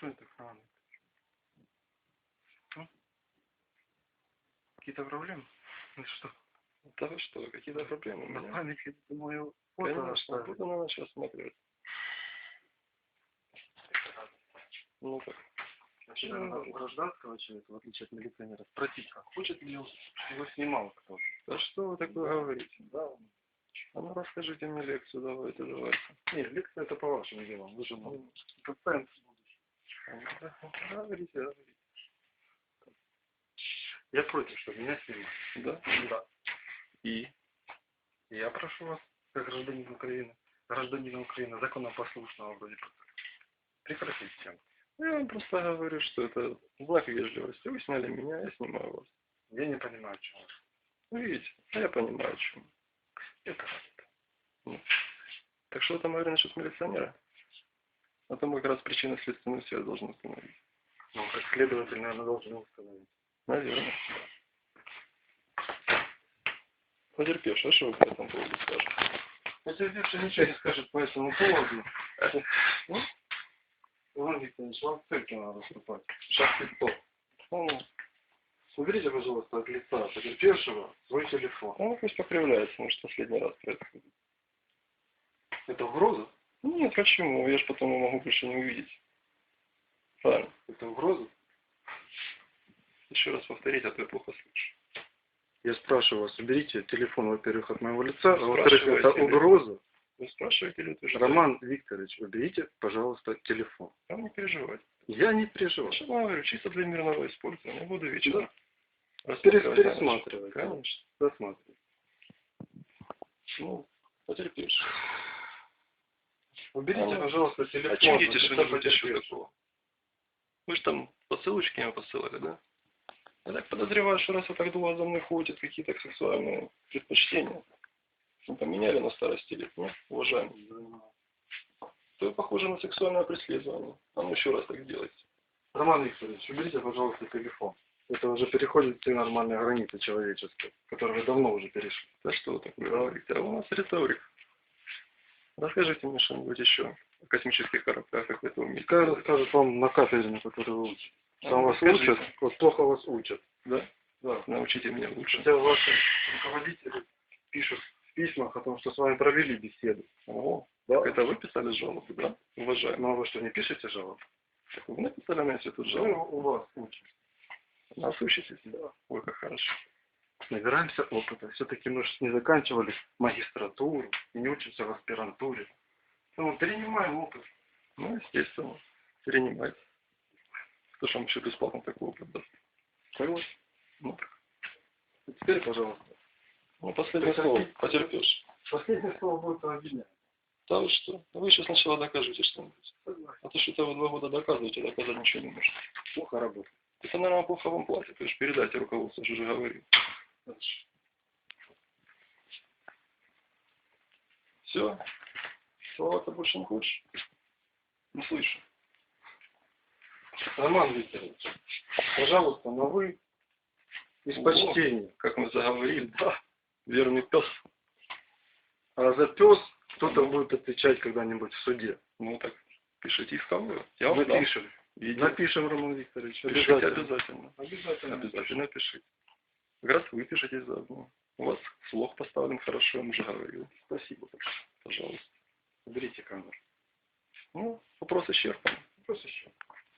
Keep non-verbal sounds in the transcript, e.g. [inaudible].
что это охрана? А? Какие-то проблемы? [laughs] Ну что? Да вы что, какие-то проблемы у На меня? память хотите мое фото Конечно, буду на сейчас смотреть. Ну так, Значит, надо у гражданского человека, в отличие от милиционера, спросить, а хочет ли он, чтобы его снимал кто-то? да что вы такое говорите? Да. А ну расскажите мне лекцию, давайте, давайте. Нет, лекция это по вашим делам. Вы же ну, доцент будущий. А, ну, да, Говорите, говорите. Я против, чтобы меня снимали. Да? Да. И? Я прошу вас, как гражданин Украины, гражданина Украины, законопослушного вроде бы, прекратить съемку. Я вам просто говорю, что это знак вежливости. Вы сняли меня, я снимаю вас. Я не понимаю, чего. Вы видите, а я понимаю, чем. Это Так что вы там говорили насчет милиционера? А то мы как раз причинно-следственную связь должны установить. ну, как следователь, наверное, должен установить. Наверное. Потерпевший, а что вы по этому поводу скажете? Потерпевший ничего не скажет по этому поводу. Ну, Иван Викторович, вам в цирке надо выступать. Шаг 500. Ну, Уберите, пожалуйста, от лица потерпевшего свой телефон. ну пусть покривляется, может, последний раз происходит. Это угроза? Ну, Нет, почему? Я же потом его могу больше не увидеть. Правильно. Это угроза? Еще раз повторить, а то я плохо слышу. Я спрашиваю вас, уберите телефон, во-первых, от моего лица, а во-вторых, это ли? угроза. Вы спрашиваете или утверждаете? Роман Викторович, уберите, пожалуйста, телефон. Там не переживать. Я не переживаю. Я говорю, чисто для мирного использования. Буду вечером. Перес- рассматривать пересматривать. Конечно. Досматривай. Ну, потерпишь. Уберите, А, пожалуйста, телефон. А чем видите, от что лица не будете еще такого? Вы же там посылочки мне посылали, да? Я так подозреваю, что раз вы так долго за мной ходите, какие-то сексуальные предпочтения, вы поменяли на старости лет, нет, уважаемый? То похоже на сексуальное преследование. А ну еще раз так сделайте. Роман Викторович, уберите, пожалуйста, телефон. Это уже переходит все нормальные границы человеческие, которые вы давно уже перешли. Да что вы такое говорите? А у нас риторик. Расскажите мне что-нибудь еще о космических кораблях, как это умеете. Пускай расскажет вам на кафедре, на которой вы учите. А, Там вас расскажите. учат, вот плохо вас учат. Да? Да. Научите меня лучше. Хотя ваши руководители пишут в письмах о том, что с вами провели беседу. О, Да? это вы писали жалобу, да? Уважаемый. Ну а вы что, не пишете жалоб? Так вы написали на Ну, жалобу? у вас учат. Нас учитесь? Да. Ой, как хорошо. Набираемся опыта. Все-таки мы же не заканчивали магистратуру и не учимся в аспирантуре. Ну, перенимаем опыт. Ну, естественно. Перенимайте. Кто же вам еще бесплатно такой опыт даст? Согласен. Ну. А теперь, пожалуйста. ну последнее Прекрати. слово. Потерпишь. Последнее слово будет обвинять. Да вы что? Вы еще сначала докажете что-нибудь. А то что-то вы два года доказываете, а доказать ничего не можете. Плохо работает. Это, наверное, плохо вам платят. Вы же передайте руководству, я же говорил. Все? Слова-то больше не хочешь? Не слышу. Роман Викторович, пожалуйста, на вы из О. почтения. Как мы заговорили, да. Верный пес. А за пес кто-то будет отвечать когда-нибудь в суде. Ну так, пишите исковую. Я вам. Напишем. Напишем, Роман Викторович. Пишите Обязательно. обязательно. Обязательно. Обязательно пишите. Как раз вы пишете заодно. У вас слог поставлен хорошо, я вам уже говорил. Спасибо большое. Пожалуйста. Уберите камеру. Ну, вопрос исчерпан. Просто